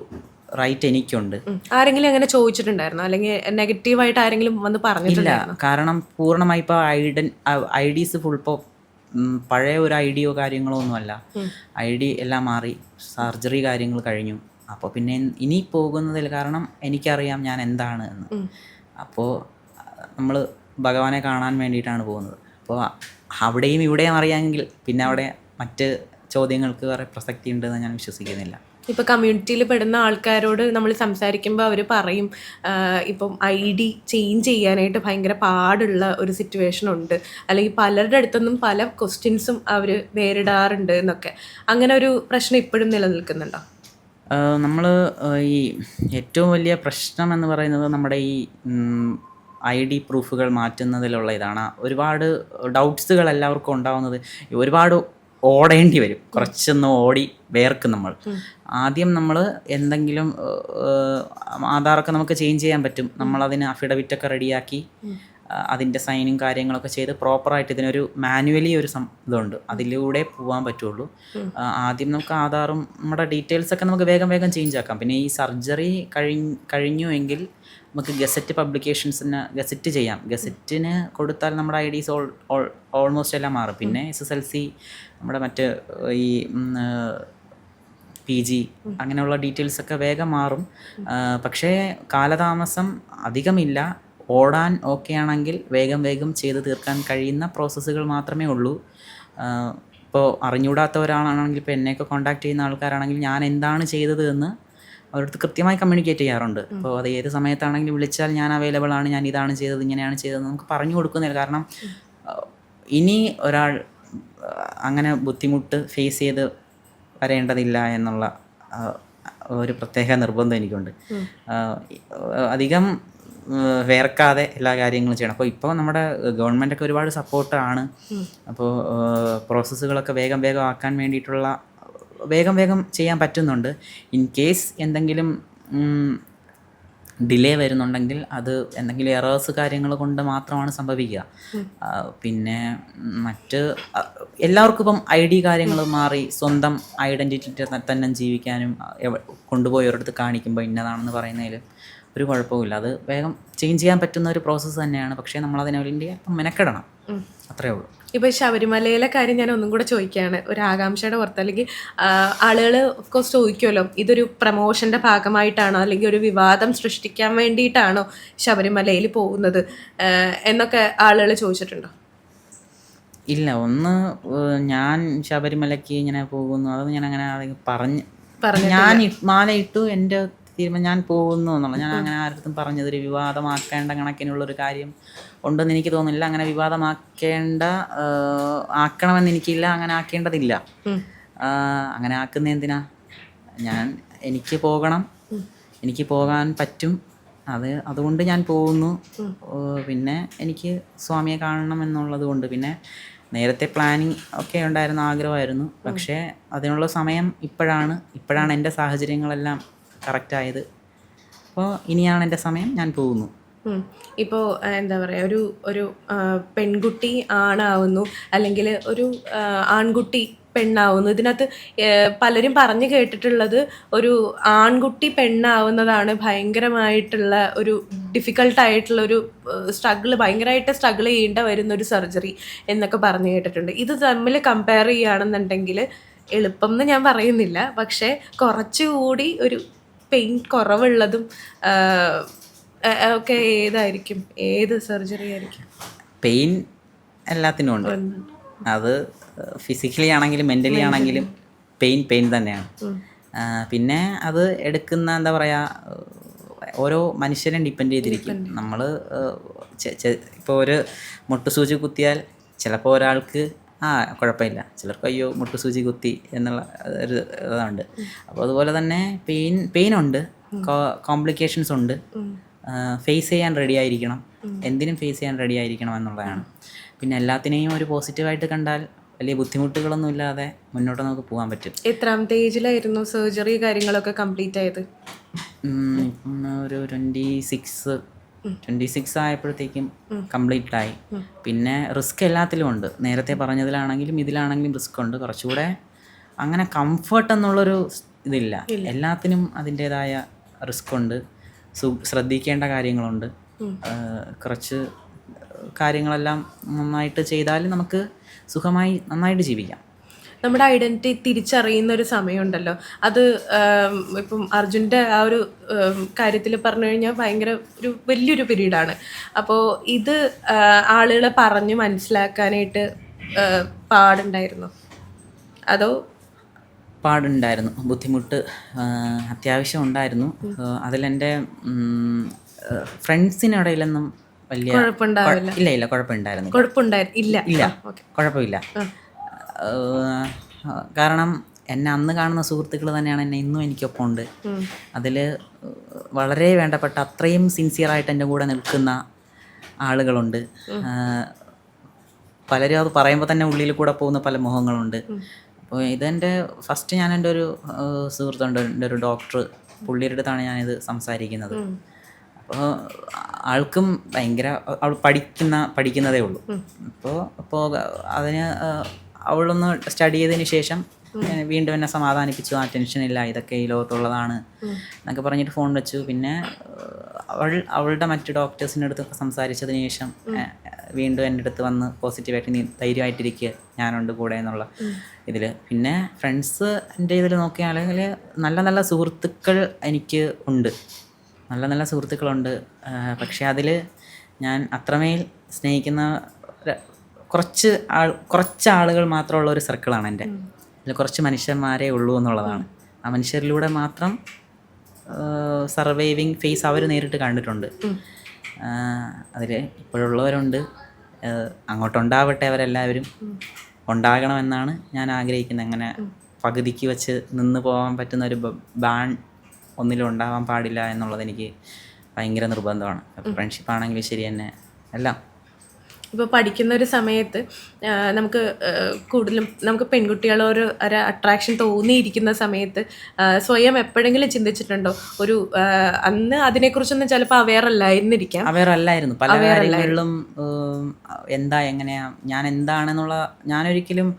S2: റൈറ്റ് എനിക്കുണ്ട്.
S1: ആരെങ്കിലും അങ്ങനെ ചോദിച്ചിട്ടുണ്ടായിരുന്നു? അല്ലെങ്കിൽ നെഗറ്റീവായിട്ട് ആരെങ്കിലും വന്ന് പറഞ്ഞില്ല
S2: കാരണം പൂർണമായി ഇപ്പോൾ ഐഡൻ ഐ ഡിസ് ഫുൾ ഇപ്പോൾ പഴയ ഒരു ഐഡിയോ ഡിയോ കാര്യങ്ങളോ ഒന്നുമല്ല. ഐ ഡി എല്ലാം മാറി. സർജറി കാര്യങ്ങൾ കഴിഞ്ഞു. അപ്പോൾ പിന്നെ ഇനി പോകുന്നതിൽ കാരണം എനിക്കറിയാം ഞാൻ എന്താണ് എന്ന്. അപ്പോൾ നമ്മൾ ഭഗവാനെ കാണാൻ വേണ്ടിയിട്ടാണ് പോകുന്നത്. അപ്പോൾ അവിടെയും ഇവിടെയും അറിയാമെങ്കിൽ പിന്നെ അവിടെ മറ്റ് ചോദ്യങ്ങൾക്ക് വേറെ പ്രസക്തി ഉണ്ടെന്ന് ഞാൻ വിശ്വസിക്കുന്നില്ല.
S1: ഇപ്പൊ കമ്മ്യൂണിറ്റിയിൽ പെടുന്ന ആൾക്കാരോട് നമ്മൾ സംസാരിക്കുമ്പോൾ അവർ പറയും ഇപ്പം ഐ ഡി ചേഞ്ച് ചെയ്യാനായിട്ട് ഭയങ്കര പാടുള്ള ഒരു സിറ്റുവേഷൻ ഉണ്ട്. അല്ലെങ്കിൽ പലരുടെ അടുത്തുനിന്നും പല ക്വസ്റ്റ്യൻസും അവർ നേരിടാറുണ്ട് എന്നൊക്കെ. അങ്ങനെ ഒരു പ്രശ്നം ഇപ്പോഴും നിലനിൽക്കുന്നുണ്ടോ?
S2: നമ്മൾ ഈ ഏറ്റവും വലിയ പ്രശ്നം എന്ന് പറയുന്നത് നമ്മുടെ ഈ ഐ ഡി പ്രൂഫുകൾ മാറ്റുന്നതിലുള്ള ഇതാണ്. ഒരുപാട് ഡൗട്ട്സുകൾ എല്ലാവർക്കും ഉണ്ടാവുന്നത്. ഒരുപാട് ഓടേണ്ടി വരും. കുറച്ചൊന്ന് ഓടി വേർക്കും നമ്മൾ. ആദ്യം നമ്മൾ എന്തെങ്കിലും ആധാറൊക്കെ നമുക്ക് ചേഞ്ച് ചെയ്യാൻ പറ്റും. നമ്മളതിന് അഫിഡവിറ്റൊക്കെ റെഡിയാക്കി അതിന്റെ സൈനും കാര്യങ്ങളൊക്കെ ചെയ്ത് പ്രോപ്പറായിട്ട് ഇതിനൊരു മാനുവലി ഒരു ഇതുണ്ട്. അതിലൂടെ പോകാൻ പറ്റുള്ളൂ. ആദ്യം നമുക്ക് ആധാറും നമ്മുടെ ഡീറ്റെയിൽസ് ഒക്കെ നമുക്ക് വേഗം വേഗം ചേഞ്ച് ആക്കാം. പിന്നെ ഈ സർജറി കഴിഞ്ഞ് കഴിഞ്ഞു എങ്കിൽ നമുക്ക് ഗസറ്റ് പബ്ലിക്കേഷൻസിന് ഗസറ്റ് ചെയ്യാം. ഗസറ്റിന് കൊടുത്താൽ നമ്മുടെ ഐ ഡീസ് ഓൾ ഓൾമോസ്റ്റ് എല്ലാം മാറും. പിന്നെ എസ് എസ് എൽ സി നമ്മുടെ മറ്റ് ഈ പി ജി അങ്ങനെയുള്ള ഡീറ്റെയിൽസ് ഒക്കെ വേഗം മാറും. പക്ഷേ കാലതാമസം അധികമില്ല. ഓടാൻ ഓക്കെ ആണെങ്കിൽ വേഗം വേഗം ചെയ്ത് തീർക്കാൻ കഴിയുന്ന പ്രോസസ്സുകൾ മാത്രമേ ഉള്ളൂ. ഇപ്പോൾ അറിഞ്ഞുകൂടാത്ത ഒരാളാണെങ്കിൽ ഇപ്പോൾ എന്നെയൊക്കെ കോൺടാക്ട് ചെയ്യുന്ന ആൾക്കാരാണെങ്കിൽ ഞാൻ എന്താണ് ചെയ്തത് എന്ന് അവരടുത്ത് കൃത്യമായി കമ്മ്യൂണിക്കേറ്റ് ചെയ്യാറുണ്ട്. അപ്പോൾ അത് ഏത് സമയത്താണെങ്കിലും വിളിച്ചാൽ ഞാൻ അവൈലബിൾ ആണ് ഞാൻ ഇതാണ് ചെയ്തത് ഇങ്ങനെയാണ് ചെയ്തത് നമുക്ക് പറഞ്ഞു കൊടുക്കുന്നില്ല. കാരണം ഇനി ഒരാൾ അങ്ങനെ ബുദ്ധിമുട്ട് ഫേസ് ചെയ്ത് വരേണ്ടതില്ല എന്നുള്ള ഒരു പ്രത്യേക നിർബന്ധം എനിക്കുണ്ട്. അധികം വേർക്കാതെ എല്ലാ കാര്യങ്ങളും ചെയ്യണം. അപ്പോൾ ഇപ്പോൾ നമ്മുടെ ഗവൺമെന്റൊക്കെ ഒരുപാട് സപ്പോർട്ടാണ് അപ്പോൾ പ്രോസസ്സുകളൊക്കെ വേഗം വേഗം ആക്കാൻ വേണ്ടിയിട്ടുള്ള വേഗം വേഗം ചെയ്യാൻ പറ്റുന്നുണ്ട്. ഇൻ കേസ് എന്തെങ്കിലും ഡിലേ വരുന്നുണ്ടെങ്കിൽ അത് എന്തെങ്കിലും എറേഴ്സ് കാര്യങ്ങൾ കൊണ്ട് മാത്രമാണ് സംഭവിക്കുക. പിന്നെ മറ്റ് എല്ലാവർക്കും ഇപ്പം ഐ ഡി കാര്യങ്ങൾ മാറി സ്വന്തം ഐഡന്റിറ്റി തന്നെ ജീവിക്കാനും കൊണ്ടുപോയി ഒരിടത്ത് കാണിക്കുമ്പോൾ ഇന്നതാണെന്ന് പറയുന്നതിൽ ഒരു കുഴപ്പമില്ല അത് വേഗം ചേഞ്ച് ചെയ്യാൻ പറ്റുന്ന ഒരു പ്രോസസ്സ് തന്നെയാണ്. പക്ഷേ നമ്മൾ അതിനെ വേണ്ടി മെനക്കെടണം. അത്രേ ഉള്ളൂ.
S1: ഇപ്പൊ ശബരിമലയിലെ കാര്യം ഞാൻ ഒന്നും കൂടെ ചോദിക്കുകയാണ്. ഒരു ആകാംക്ഷയുടെ പുറത്ത്. അല്ലെങ്കിൽ ആളുകൾ കോഴ്സ് ചോദിക്കുമല്ലോ ഇതൊരു പ്രമോഷന്റെ ഭാഗമായിട്ടാണോ? അല്ലെങ്കിൽ ഒരു വിവാദം സൃഷ്ടിക്കാൻ വേണ്ടിയിട്ടാണോ ശബരിമലയിൽ പോകുന്നത്? എന്നൊക്കെ ആളുകൾ ചോദിച്ചിട്ടുണ്ടോ?
S2: ഇല്ല ഒന്ന് ഞാൻ ശബരിമലയ്ക്ക് ഇങ്ങനെ പോകുന്നു. അത് ഞാൻ അങ്ങനെ പറഞ്ഞു പറഞ്ഞ് ഞാൻ മാല ഇട്ടു എന്റെ തീരുമാനം ഞാൻ പോകുന്നു എന്നുള്ളത്. ഞാൻ അങ്ങനെ ആരുടെ പറഞ്ഞത് ഒരു വിവാദമാക്കേണ്ട കണക്കിനുള്ള ഒരു കാര്യം ഉണ്ടെന്ന് എനിക്ക് തോന്നുന്നില്ല. അങ്ങനെ വിവാദമാക്കേണ്ട ആക്കണമെന്ന് എനിക്കില്ല. അങ്ങനെ ആക്കേണ്ടതില്ല. അങ്ങനെ ആക്കുന്ന എന്തിനാ? ഞാൻ എനിക്ക് പോകണം. എനിക്ക് പോകാൻ പറ്റും. അത് അതുകൊണ്ട് ഞാൻ പോകുന്നു. പിന്നെ എനിക്ക് സ്വാമിയെ കാണണം എന്നുള്ളത് കൊണ്ട്. പിന്നെ നേരത്തെ പ്ലാനിങ് ഒക്കെ ഉണ്ടായിരുന്ന ആഗ്രഹമായിരുന്നു. പക്ഷേ അതിനുള്ള സമയം ഇപ്പോഴാണ്. ഇപ്പോഴാണ് എന്റെ സാഹചര്യങ്ങളെല്ലാം കറക്റ്റായത്. അപ്പോൾ ഇനിയാണ് എന്റെ സമയം. ഞാൻ പോകുന്നു.
S1: ഇപ്പോൾ എന്താ പറയുക ഒരു ഒരു പെൺകുട്ടി ആണാവുന്നു. അല്ലെങ്കിൽ ഒരു ആൺകുട്ടി പെണ്ണാവുന്നു. ഇതിനകത്ത് പലരും പറഞ്ഞു കേട്ടിട്ടുള്ളത് ഒരു ആൺകുട്ടി പെണ്ണാവുന്നതാണ് ഭയങ്കരമായിട്ടുള്ള ഒരു ഡിഫിക്കൽട്ടായിട്ടുള്ള ഒരു സ്ട്രഗിൾ ഭയങ്കരമായിട്ട് സ്ട്രഗിൾ ചെയ്യേണ്ട വരുന്ന ഒരു സർജറി എന്നൊക്കെ പറഞ്ഞു കേട്ടിട്ടുണ്ട്. ഇത് തമ്മിൽ കമ്പയർ ചെയ്യുകയാണെന്നുണ്ടെങ്കിൽ എളുപ്പം എന്ന് ഞാൻ പറയുന്നില്ല. പക്ഷേ കുറച്ചുകൂടി ഒരു പെയിൻ കുറവുള്ളതും ഒക്കെ ഏതായിരിക്കും? ഏത് സർജറി ആയിരിക്കും?
S2: പെയിൻ എല്ലാത്തിനും ഉണ്ട്. അത് ഫിസിക്കലി ആണെങ്കിലും മെന്റലി ആണെങ്കിലും പെയിൻ പെയിൻ തന്നെയാണ്. പിന്നെ അത് എടുക്കുന്ന എന്താ പറയുക ഓരോ മനുഷ്യനെ ഡിപ്പെൻഡ് ചെയ്തിരിക്കും. നമ്മൾ ഇപ്പോൾ ഒരു മുട്ടുസൂചി കുത്തിയാൽ ചിലപ്പോൾ ഒരാൾക്ക് ആ കുഴപ്പമില്ല. ചിലർക്ക് അയ്യോ മുട്ടുസൂചി കുത്തി എന്നുള്ള ഒരു ഇതുണ്ട്. അപ്പോൾ അതുപോലെ തന്നെ പെയിൻ പെയിൻ ഉണ്ട് കോംപ്ലിക്കേഷൻസ് ഉണ്ട്. ഫേസ് ചെയ്യാൻ റെഡി ആയിരിക്കണം. എന്തിനും ഫേസ് ചെയ്യാൻ റെഡി ആയിരിക്കണം എന്നുള്ളതാണ്. പിന്നെ എല്ലാത്തിനെയും ഒരു പോസിറ്റീവായിട്ട് കണ്ടാൽ വലിയ ബുദ്ധിമുട്ടുകളൊന്നും ഇല്ലാതെ മുന്നോട്ട് നമുക്ക് പോകാൻ പറ്റും.
S1: എത്രാമത്തെ ഏജിലായിരുന്നു സർജറി കാര്യങ്ങളൊക്കെ കംപ്ലീറ്റ് ആയത്?
S2: ഒരു ട്വന്റി സിക്സ് ട്വന്റി സിക്സ് ആയപ്പോഴത്തേക്കും കംപ്ലീറ്റ് ആയി പിന്നെ റിസ്ക് എല്ലാത്തിലും ഉണ്ട്. നേരത്തെ പറഞ്ഞതിലാണെങ്കിലും ഇതിലാണെങ്കിലും റിസ്ക് ഉണ്ട്. കുറച്ചുകൂടെ അങ്ങനെ കംഫർട്ട് എന്നുള്ളൊരു ഇതില്ല. എല്ലാത്തിനും അതിന്റെതായ റിസ്ക് ഉണ്ട്. സു- ശ്രദ്ധിക്കേണ്ട കാര്യങ്ങളുണ്ട്. കുറച്ച് കാര്യങ്ങളെല്ലാം നന്നായിട്ട് ചെയ്താൽ നമുക്ക് സുഖമായി നന്നായിട്ട് ജീവിക്കാം.
S1: നമ്മുടെ ഐഡന്റിറ്റി തിരിച്ചറിയുന്ന ഒരു സമയമുണ്ടല്ലോ. അത് ഇപ്പം അർജുന്റെ ആ ഒരു കാര്യത്തിൽ പറഞ്ഞു കഴിഞ്ഞാൽ ഭയങ്കര ഒരു വലിയൊരു പീരീഡാണ്. അപ്പോൾ ഇത് ആളുകളെ പറഞ്ഞ് മനസ്സിലാക്കാനായിട്ട് പാടുണ്ടായിരുന്നു? അതോ?
S2: പാടുണ്ടായിരുന്നു. ബുദ്ധിമുട്ട് അത്യാവശ്യം ഉണ്ടായിരുന്നു. അതിലെന്റെ ഫ്രണ്ട്സിനിടയിലൊന്നും വലിയ ഇല്ല ഇല്ല കുഴപ്പമുണ്ടായിരുന്നു
S1: കുഴപ്പമുണ്ടായിരുന്നു ഇല്ല.
S2: ഇല്ല. കുഴപ്പമില്ല. കാരണം എന്നെ അന്ന് കാണുന്ന സുഹൃത്തുക്കൾ തന്നെയാണ് എന്നെ ഇന്നും എനിക്കൊപ്പം ഉണ്ട് അതിൽ വളരെ വേണ്ടപ്പെട്ട അത്രയും സിൻസിയറായിട്ട് എന്റെ കൂടെ നിൽക്കുന്ന ആളുകളുണ്ട്. പലരും അത് പറയുമ്പോൾ തന്നെ ഉള്ളിൽ കൂടെ പോകുന്ന പല മുഖങ്ങളുണ്ട്. അപ്പോൾ ഇതെന്റെ ഫസ്റ്റ് ഞാൻ എന്റെ ഒരു സുഹൃത്തുണ്ട്. എന്റെ ഒരു ഡോക്ടർ പുള്ളിയുടെ അടുത്താണ് ഞാനിത് സംസാരിക്കുന്നത്. അപ്പോൾ ആൾക്കും ഭയങ്കര അവൾ പഠിക്കുന്ന പഠിക്കുന്നതേ ഉള്ളൂ. അപ്പോൾ അപ്പോൾ അതിന് അവളൊന്ന് സ്റ്റഡി ചെയ്തതിന് ശേഷം വീണ്ടും എന്നെ സമാധാനിപ്പിച്ചു. ആ ടെൻഷനില്ല ഇതൊക്കെ ഈ ലോകത്തുള്ളതാണ് എന്നൊക്കെ പറഞ്ഞിട്ട് ഫോൺ വെച്ചു. പിന്നെ അവൾ അവളുടെ മറ്റു ഡോക്ടേഴ്സിന്റെ അടുത്തൊക്കെ സംസാരിച്ചതിന് ശേഷം വീണ്ടും എന്റെ അടുത്ത് വന്ന് പോസിറ്റീവായിട്ട് നീ ധൈര്യമായിട്ടിരിക്കുക ഞാനുണ്ട് കൂടെ എന്നുള്ള ഇതിൽ പിന്നെ ഫ്രണ്ട്സ് എന്റെ ഇതിൽ നോക്കുകയാണെങ്കിൽ നല്ല നല്ല സുഹൃത്തുക്കൾ എനിക്ക് ഉണ്ട്. നല്ല നല്ല സുഹൃത്തുക്കളുണ്ട്. പക്ഷേ അതിൽ ഞാൻ അത്രമേൽ സ്നേഹിക്കുന്ന കുറച്ച് ആൾ കുറച്ച് ആളുകൾ മാത്രമുള്ള ഒരു സർക്കിളാണ് എന്റെ. അതിൽ കുറച്ച് മനുഷ്യന്മാരേ ഉള്ളൂ എന്നുള്ളതാണ്. ആ മനുഷ്യരിലൂടെ മാത്രം സർവൈവിങ് ഫേസ് അവർ നേരിട്ട് കണ്ടിട്ടുണ്ട്. അതിൽ ഇപ്പോഴുള്ളവരുണ്ട്. അങ്ങോട്ടുണ്ടാവട്ടെ അവരെല്ലാവരും. ഉണ്ടാകണമെന്നാണ് ഞാൻ ആഗ്രഹിക്കുന്നത്. അങ്ങനെ പകുതിക്ക് വെച്ച് നിന്ന് പോകാൻ പറ്റുന്ന ഒരു ബാൺ ഒന്നിലും ഉണ്ടാവാൻ പാടില്ല എന്നുള്ളത് എനിക്ക് ഭയങ്കര നിർബന്ധമാണ്. ഫ്രണ്ട്ഷിപ്പ് ആണെങ്കിലും ശരി തന്നെ എല്ലാം.
S1: ഇപ്പോൾ പഠിക്കുന്ന ഒരു സമയത്ത് നമുക്ക് കൂടുതലും നമുക്ക് പെൺകുട്ടികളോട് ഒരു അട്രാക്ഷൻ തോന്നിയിരിക്കുന്ന സമയത്ത് സ്വയം എപ്പോഴെങ്കിലും ചിന്തിച്ചിട്ടുണ്ടോ? ഒരു അന്ന് അതിനെക്കുറിച്ചൊന്നും ചിലപ്പോൾ അവെയർ അല്ലായിരുന്നിരിക്കാം.
S2: അവെയർ അല്ലായിരുന്നു. പല കാര്യങ്ങളിലും എന്താ എങ്ങനെയാ ഞാൻ എന്താണെന്നുള്ള ഞാനൊരിക്കലും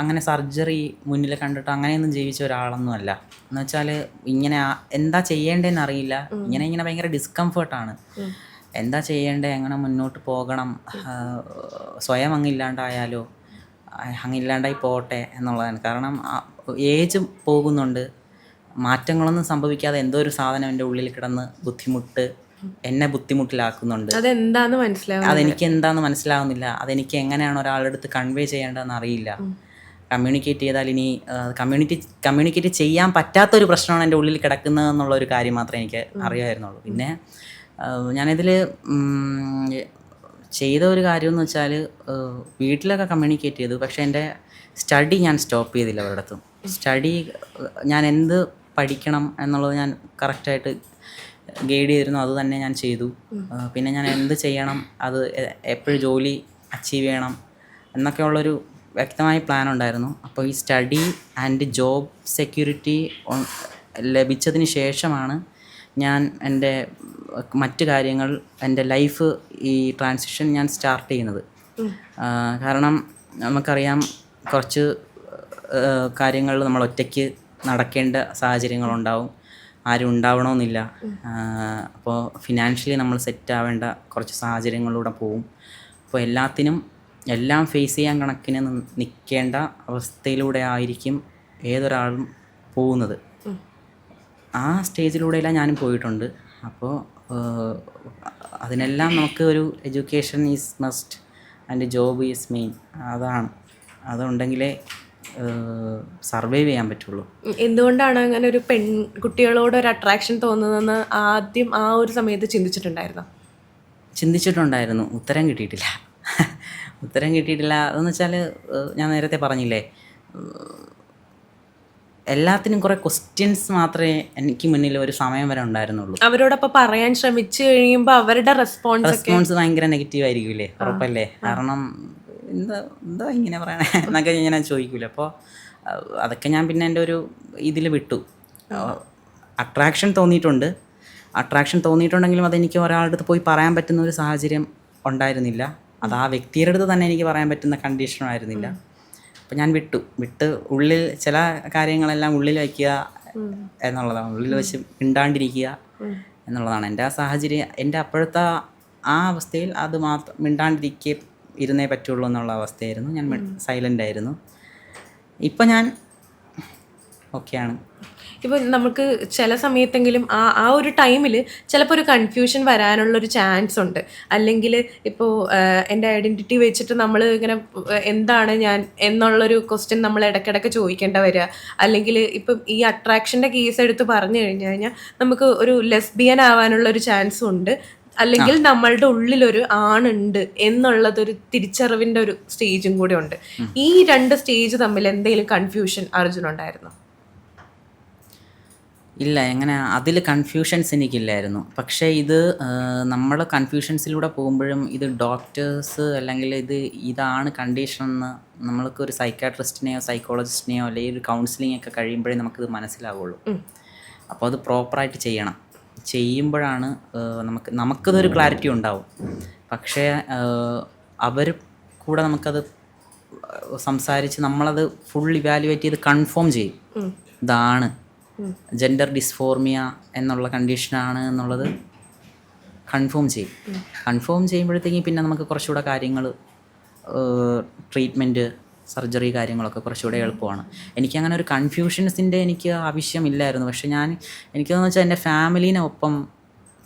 S2: അങ്ങനെ സർജറി മുന്നിൽ കണ്ടിട്ട് അങ്ങനെയൊന്നും ജീവിച്ച ഒരാളൊന്നുമല്ല എന്ന് വെച്ചാൽ ഇങ്ങനെ എന്താ ചെയ്യേണ്ടതെന്ന് അറിയില്ല. ഇങ്ങനെ ഇങ്ങനെ ഭയങ്കര ഡിസ്കംഫേർട്ടാണ് എന്താ ചെയ്യേണ്ടത് എങ്ങനെ മുന്നോട്ട് പോകണം? സ്വയം അങ്ങില്ലാണ്ടായാലോ? അങ്ങില്ലാണ്ടായി പോട്ടെ എന്നുള്ളതാണ്. കാരണം ഏജ് പോകുന്നുണ്ട്. മാറ്റങ്ങളൊന്നും സംഭവിക്കാതെ എന്തോ ഒരു സാധനം എന്റെ ഉള്ളിൽ കിടന്ന് ബുദ്ധിമുട്ട് എന്നെ ബുദ്ധിമുട്ടിലാക്കുന്നുണ്ട്.
S1: അതെന്താന്ന് മനസ്സിലാവും
S2: അതെനിക്ക് എന്താന്ന് മനസ്സിലാവുന്നില്ല. അതെനിക്ക് എങ്ങനെയാണ് ഒരാളുടെ അടുത്ത് കൺവേ ചെയ്യേണ്ടതെന്ന് അറിയില്ല. കമ്മ്യൂണിക്കേറ്റ് ചെയ്താൽ ഇനി കമ്മ്യൂണിറ്റി കമ്മ്യൂണിക്കേറ്റ് ചെയ്യാൻ പറ്റാത്തൊരു പ്രശ്നമാണ് എന്റെ ഉള്ളിൽ കിടക്കുന്നത് എന്നുള്ള ഒരു കാര്യം മാത്രമേ എനിക്ക് അറിയാമായിരുന്നുള്ളൂ പിന്നെ ഞാനിതിൽ ചെയ്ത ഒരു കാര്യം എന്ന് വെച്ചാൽ വീട്ടിലൊക്കെ കമ്മ്യൂണിക്കേറ്റ് ചെയ്തു. പക്ഷേ എന്റെ സ്റ്റഡി ഞാൻ സ്റ്റോപ്പ് ചെയ്തില്ല ഒരിടത്തും. സ്റ്റഡി ഞാൻ എന്ത് പഠിക്കണം എന്നുള്ളത് ഞാൻ കറക്റ്റായിട്ട് ഗൈഡ് ചെയ്തിരുന്നു. അത് തന്നെ ഞാൻ ചെയ്തു. പിന്നെ ഞാൻ എന്ത് ചെയ്യണം അത് എപ്പോഴും ജോലി അച്ചീവ് ചെയ്യണം എന്നൊക്കെയുള്ളൊരു വ്യക്തമായ പ്ലാൻ ഉണ്ടായിരുന്നു. അപ്പോൾ ഈ സ്റ്റഡി ആൻഡ് ജോബ് സെക്യൂരിറ്റി ലഭിച്ചതിന് ശേഷമാണ് ഞാൻ എന്റെ മറ്റ് കാര്യങ്ങൾ എന്റെ ലൈഫ് ഈ ട്രാൻസിഷൻ ഞാൻ സ്റ്റാർട്ട് ചെയ്യുന്നത്. കാരണം നമുക്കറിയാം കുറച്ച് കാര്യങ്ങൾ നമ്മൾ ഒറ്റയ്ക്ക് നടക്കേണ്ട സാഹചര്യങ്ങളുണ്ടാവും. ആരും ഉണ്ടാവണമെന്നില്ല. അപ്പോൾ ഫിനാൻഷ്യലി നമ്മൾ സെറ്റ് ആവേണ്ട കുറച്ച് സാഹചര്യങ്ങളിലൂടെ പോവും. അപ്പോൾ എല്ലാത്തിനും എല്ലാം ഫേസ് ചെയ്യാൻ കണക്കിന് നിൽക്കേണ്ട അവസ്ഥയിലൂടെ ആയിരിക്കും ഏതൊരാളും പോകുന്നത്. ആ സ്റ്റേജിലൂടെയെല്ലാം ഞാനും പോയിട്ടുണ്ട്. അപ്പോൾ അതിനെല്ലാം നമുക്ക് ഒരു education is must and job is main. അതാണ്. അതുണ്ടെങ്കിലേ സർവൈവ് ചെയ്യാൻ പറ്റുള്ളൂ.
S1: എന്തുകൊണ്ടാണ് അങ്ങനെ ഒരു പെൺകുട്ടികളോട് ഒരു അട്രാക്ഷൻ തോന്നുന്നതെന്ന് ആദ്യം ആ ഒരു സമയത്ത് ചിന്തിച്ചിട്ടുണ്ടായിരുന്നു?
S2: ചിന്തിച്ചിട്ടുണ്ടായിരുന്നു. ഉത്തരം കിട്ടിയിട്ടില്ല. ഉത്തരം കിട്ടിയിട്ടില്ല. അതെന്ന് വെച്ചാൽ ഞാൻ നേരത്തെ പറഞ്ഞില്ലേ എല്ലാത്തിനും കുറെ ക്വസ്റ്റ്യൻസ് മാത്രമേ എനിക്ക് മുന്നിൽ ഒരു സമയം വരെ ഉണ്ടായിരുന്നുള്ളൂ.
S1: അവരോടൊപ്പം പറയാൻ ശ്രമിച്ചു കഴിയുമ്പോൾ അവരുടെ റെസ്പോൺസ്
S2: റെസ്പോൺസ് ഭയങ്കര നെഗറ്റീവ് ആയിരിക്കില്ലേ ഉറപ്പല്ലേ? കാരണം എന്താ എന്താ ഇങ്ങനെ പറയണേ? എന്നൊക്കെ ഞാൻ ചോദിക്കൂലേ. അപ്പോൾ അതൊക്കെ ഞാൻ പിന്നെ എന്റെ ഒരു ഇതിൽ വിട്ടു. അട്രാക്ഷൻ തോന്നിയിട്ടുണ്ട്. അട്രാക്ഷൻ തോന്നിയിട്ടുണ്ടെങ്കിലും അതെനിക്ക് ഒരാളുടെ അടുത്ത് പോയി പറയാൻ പറ്റുന്ന ഒരു സാഹചര്യം ഉണ്ടായിരുന്നില്ല. അത് ആ വ്യക്തിയുടെ അടുത്ത് തന്നെ എനിക്ക് പറയാൻ പറ്റുന്ന കണ്ടീഷനും ആയിരുന്നില്ല. അപ്പം ഞാൻ വിട്ടു. വിട്ട് ഉള്ളിൽ ചില കാര്യങ്ങളെല്ലാം ഉള്ളിൽ വയ്ക്കുക എന്നുള്ളതാണ്. ഉള്ളിൽ വെച്ച് മിണ്ടാണ്ടിരിക്കുക എന്നുള്ളതാണ്. എന്റെ ആ സാഹചര്യം എന്റെ അപ്പോഴത്തെ ആ അവസ്ഥയിൽ അത് മാത്രം മിണ്ടാണ്ടിരിക്കെ ഇരുന്നേ പറ്റുള്ളൂ എന്നുള്ള അവസ്ഥയായിരുന്നു. ഞാൻ സൈലന്റ് ആയിരുന്നു. ഇപ്പം ഞാൻ ഓക്കെയാണ്
S1: ഇപ്പൊ നമുക്ക് ചില സമയത്തെങ്കിലും ആ ആ ഒരു ടൈമിൽ ചിലപ്പോൾ ഒരു കൺഫ്യൂഷൻ വരാനുള്ള ഒരു ചാൻസ് ഉണ്ട് അല്ലെങ്കിൽ ഇപ്പോൾ എന്റെ ഐഡന്റിറ്റി വെച്ചിട്ട് നമ്മൾ ഇങ്ങനെ എന്താണ് ഞാൻ എന്നുള്ളൊരു ക്വസ്റ്റ്യൻ നമ്മൾ ഇടയ്ക്കിടയ്ക്ക് ചോദിക്കേണ്ട വരിക. അല്ലെങ്കിൽ ഇപ്പം ഈ അട്രാക്ഷന്റെ കേസ് എടുത്ത് പറഞ്ഞു കഴിഞ്ഞു കഴിഞ്ഞാൽ നമുക്ക് ഒരു ലെസ്ബിയൻ ആവാനുള്ള ഒരു ചാൻസും ഉണ്ട്. അല്ലെങ്കിൽ നമ്മളുടെ ഉള്ളിലൊരു ആണുണ്ട് എന്നുള്ളതൊരു തിരിച്ചറിവിന്റെ ഒരു സ്റ്റേജും കൂടെ ഉണ്ട്. ഈ രണ്ട് സ്റ്റേജ് തമ്മിൽ എന്തെങ്കിലും കൺഫ്യൂഷൻ അർജുൻ ഉണ്ടായിരുന്നു?
S2: ഇല്ല എങ്ങനെ അതിൽ കൺഫ്യൂഷൻസ് എനിക്കില്ലായിരുന്നു. പക്ഷേ ഇത് നമ്മൾ കൺഫ്യൂഷൻസിലൂടെ പോകുമ്പോഴും ഇത് ഡോക്ടേഴ്സ് അല്ലെങ്കിൽ ഇത് ഇതാണ് കണ്ടീഷൻ എന്ന് നമ്മൾക്ക് ഒരു സൈക്കാട്രിസ്റ്റിനെയോ സൈക്കോളജിസ്റ്റിനെയോ അല്ലെങ്കിൽ ഒരു കൗൺസിലിംഗ് ഒക്കെ കഴിയുമ്പോഴേ നമുക്കിത് മനസ്സിലാവുള്ളൂ. അപ്പോൾ അത് പ്രോപ്പറായിട്ട് ചെയ്യണം. ചെയ്യുമ്പോഴാണ് നമുക്ക് നമുക്കതൊരു ക്ലാരിറ്റി ഉണ്ടാവും. പക്ഷേ അവർ കൂടെ നമുക്കത് സംസാരിച്ച് നമ്മളത് ഫുൾ ഇവാലുവേറ്റ് ചെയ്ത് കൺഫേം ചെയ്യും. ഇതാണ് ജെൻഡർ ഡിസ്ഫോർമിയ എന്നുള്ള കണ്ടീഷനാണ് എന്നുള്ളത് കൺഫേം ചെയ്യും. കൺഫേം ചെയ്യുമ്പോഴത്തേക്കും പിന്നെ നമുക്ക് കുറച്ചുകൂടെ കാര്യങ്ങൾ ട്രീറ്റ്മെന്റ് സർജറി കാര്യങ്ങളൊക്കെ കുറച്ചുകൂടെ എളുപ്പമാണ്. എനിക്കങ്ങനെ ഒരു കൺഫ്യൂഷൻസിന്റെ എനിക്ക് ആവശ്യമില്ലായിരുന്നു. പക്ഷെ ഞാൻ എനിക്കെന്ന് വെച്ചാൽ എന്റെ ഫാമിലീനെ ഒപ്പം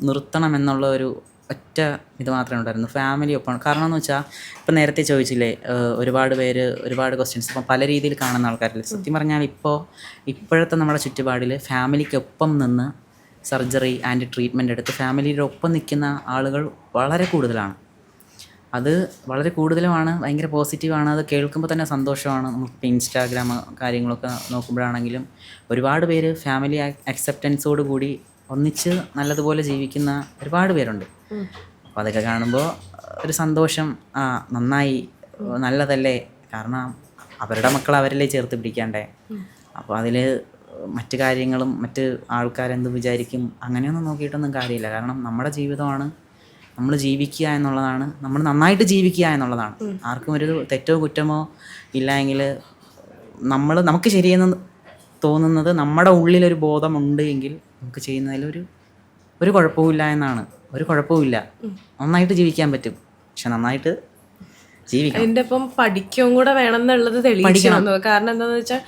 S2: നിർത്തണം എന്നുള്ള ഒരു ഒറ്റ ഇത് മാത്രമേ ഉണ്ടായിരുന്നു. ഫാമിലി ഒപ്പം. കാരണം എന്ന് വെച്ചാൽ ഇപ്പം നേരത്തെ ചോദിച്ചില്ലേ ഒരുപാട് പേര് ഒരുപാട് ക്വസ്റ്റ്യൻസ് ഇപ്പം പല രീതിയിൽ കാണുന്ന ആൾക്കാരില്ല? സത്യം പറഞ്ഞാൽ ഇപ്പോൾ ഇപ്പോഴത്തെ നമ്മുടെ ചുറ്റുപാടിൽ ഫാമിലിക്കൊപ്പം നിന്ന് സർജറി ആൻഡ് ട്രീറ്റ്മെന്റ് എടുത്ത് ഫാമിലിയുടെ ഒപ്പം നിൽക്കുന്ന ആളുകൾ വളരെ കൂടുതലാണ്. അത് വളരെ കൂടുതലുമാണ്. ഭയങ്കര പോസിറ്റീവാണ് അത് കേൾക്കുമ്പോൾ തന്നെ സന്തോഷമാണ്. നമുക്ക് ഇൻസ്റ്റാഗ്രാം കാര്യങ്ങളൊക്കെ നോക്കുമ്പോഴാണെങ്കിലും ഒരുപാട് പേര് ഫാമിലി അക്സെപ്റ്റൻസോട് കൂടി ഒന്നിച്ച് നല്ലതുപോലെ ജീവിക്കുന്ന ഒരുപാട് പേരുണ്ട്. അപ്പോൾ അതൊക്കെ കാണുമ്പോൾ ഒരു സന്തോഷം ആ നന്നായി നല്ലതല്ലേ? കാരണം അവരുടെ മക്കൾ അവരല്ലേ ചേർത്ത് പിടിക്കാണ്ടേ. അപ്പോൾ അതിൽ മറ്റു കാര്യങ്ങളും മറ്റ് ആൾക്കാരെന്ത് വിചാരിക്കും അങ്ങനെയൊന്നും നോക്കിയിട്ടൊന്നും കാര്യമില്ല. കാരണം നമ്മുടെ ജീവിതമാണ് നമ്മൾ ജീവിക്കുക എന്നുള്ളതാണ് നമ്മൾ നന്നായിട്ട് ജീവിക്കുക എന്നുള്ളതാണ്. ആർക്കും ഒരു തെറ്റോ കുറ്റമോ ഇല്ലെങ്കിൽ നമ്മൾ നമുക്ക് ശരിയെന്ന് തോന്നുന്നത് നമ്മുടെ ഉള്ളിലൊരു ബോധമുണ്ട് എങ്കിൽ നമുക്ക് ചെയ്യുന്നതിലൊരു ഒരു കുഴപ്പവുമില്ല എന്നാണ്. ഒരു കുഴപ്പവുമില്ല. നന്നായിട്ട് ജീവിക്കാൻ പറ്റും. പക്ഷെ നന്നായിട്ട് ജീവിക്കണം.
S1: അതിന്റെ ഒപ്പം പഠിക്കുകയും കൂടെ വേണം എന്നുള്ളത് തെളിയിക്കണം കാരണം എന്താന്ന് വെച്ചാൽ